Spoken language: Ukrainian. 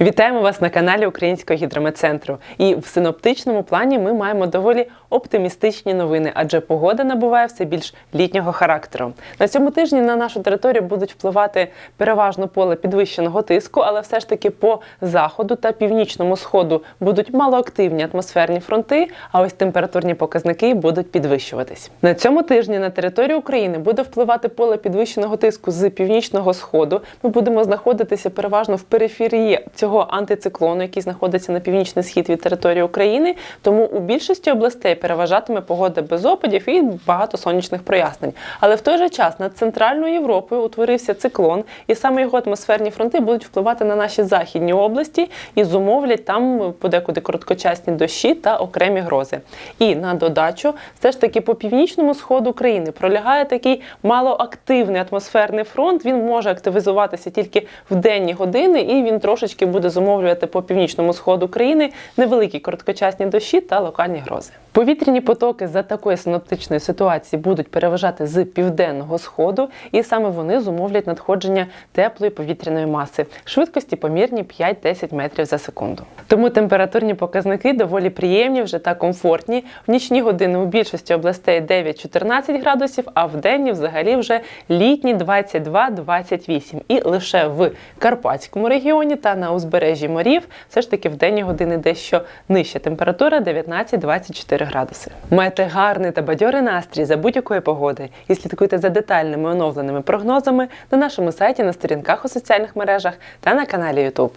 Вітаємо вас на каналі Українського гідрометцентру. І в синоптичному плані ми маємо доволі оптимістичні новини, адже погода набуває все більш літнього характеру. На цьому тижні на нашу територію будуть впливати переважно поле підвищеного тиску, але все ж таки по заходу та північному сходу будуть малоактивні атмосферні фронти. А ось температурні показники будуть підвищуватись. На цьому тижні на територію України буде впливати поле підвищеного тиску з північного сходу. Ми будемо знаходитися переважно в периферії цього антициклону, який знаходиться на північний схід від території України. Тому у більшості областей переважатиме погода без опадів і багато сонячних прояснень. Але в той же час над центральною Європою утворився циклон, і саме його атмосферні фронти будуть впливати на наші західні області і зумовлять там подекуди короткочасні дощі та окремі грози. І на додачу, все ж таки по північному сходу країни пролягає такий малоактивний атмосферний фронт. Він може активізуватися тільки в денні години, і він трошечки буде зумовлювати по північному сходу країни невеликі короткочасні дощі та локальні грози. Повітряні потоки за такої синоптичної ситуації будуть переважати з південного сходу, і саме вони зумовлять надходження теплої повітряної маси, швидкості помірні 5-10 метрів за секунду. Тому температурні показники доволі приємні вже та комфортні. В нічні години у більшості областей 9-14 градусів, а в денні взагалі вже літні 22-28. І лише в Карпатському регіоні та на узбережжі морів все ж таки в денні години дещо нижча температура 19-24 градуси. Майте гарний та бадьорий настрій за будь-якої погоди і слідкуйте за детальними оновленими прогнозами на нашому сайті, на сторінках у соціальних мережах та на каналі YouTube.